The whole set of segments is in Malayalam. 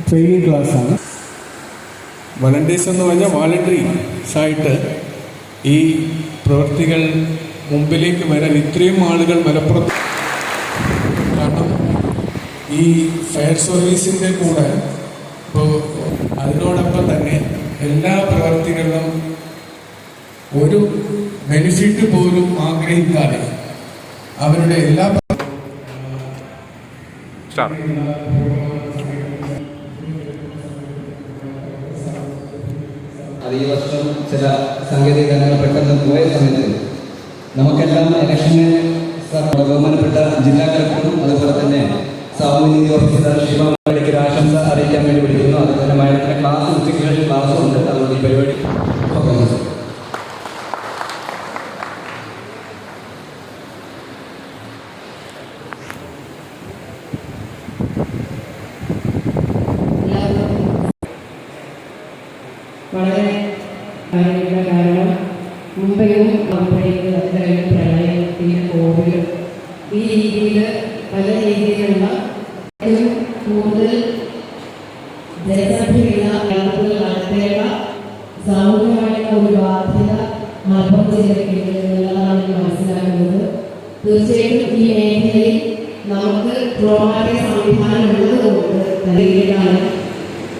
ട്രെയിനിങ് ക്ലാസ്സാണ് വളണ്ടിയേഴ്സ് എന്ന് പറഞ്ഞാൽ വാളണ്ടറീസ് ആയിട്ട് ഈ പ്രവൃത്തികൾ മുമ്പിലേക്ക് വരാൻ ഇത്രയും ആളുകൾ മലപ്പുറത്ത് കാരണം ഈ ഫയർ സർവീസിന്റെ കൂടെ ഇപ്പോൾ അതിനോടൊപ്പം തന്നെ എല്ലാ പ്രവർത്തികളിലും ഒരു ബെനിഫിറ്റ് പോലും ആഗ്രഹിക്കാതെ അവരുടെ എല്ലാ സ്റ്റാർ അത് ഈ വർഷം ചില സാങ്കേതിക കാര്യങ്ങൾ പെട്ടെന്ന് പോയ സമയത്ത് നമുക്കെല്ലാം ഇലക്ഷന് ബഹുമാനപ്പെട്ട ജില്ലാ കളക്ടറും അതുപോലെ തന്നെ സാമൂഹ്യനീതി ഓഫീസർ ശിവ ആശംസ അറിയിക്കാൻ വേണ്ടി വിളിക്കുന്നു. അതുപോലെ മാഡത്തിന്റെ ക്ലാസ് വളരെ കാര്യമില്ല കാരണം. മുംബൈയും മുംബൈയും അത് കഴിഞ്ഞ് പ്രളയം ഈ രീതിയിൽ പല രീതിയിലുള്ള ഏറ്റവും കൂടുതൽ ജനസംഖ്യയുള്ള കേരളത്തിൽ നടത്തേണ്ട സാമൂഹികമായിട്ടുള്ള ഒരു ബാധ്യത മലപ്പുറം ജില്ലയ്ക്കുണ്ട് എന്നുള്ളതാണ് മനസ്സിലാക്കുന്നത് തീർച്ചയായിട്ടും ഈ മേഖലയിൽ നമുക്ക് ട്രോമാറ്റിക് സംവിധാനം ഉള്ളതുകൊണ്ട് നേരിടാനും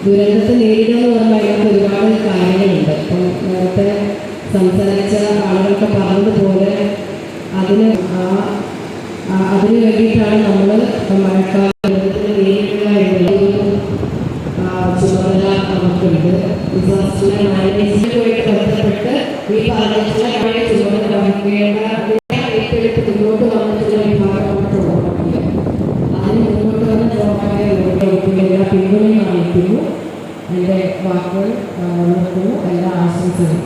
ദുരന്തത്തെ നേരിടുക എന്ന് പറയുമ്പോൾ അതിനകത്ത് ഒരുപാട് കാര്യങ്ങളുണ്ട്. ഇപ്പം നേരത്തെ സംസാരിച്ച ആളുകൾക്ക് പറഞ്ഞതുപോലെ അതിന് ആ അതിന് വേണ്ടിയിട്ടാണ് നമ്മൾ മഴക്കാല ദുരന്തത്തിന് നേരിടുക എന്നുള്ള ഒരു ആ, ചുമതല നമുക്കുണ്ട്. ഡിസാസ്റ്റർ മാനേജ്മെന്റുമായിട്ട് ബന്ധപ്പെട്ട് ഈ പറഞ്ഞ ചുമതല വഹിക്കേണ്ട വാക്കുകൾ നിർത്തുന്നു എല്ലാ ആശംസകളും.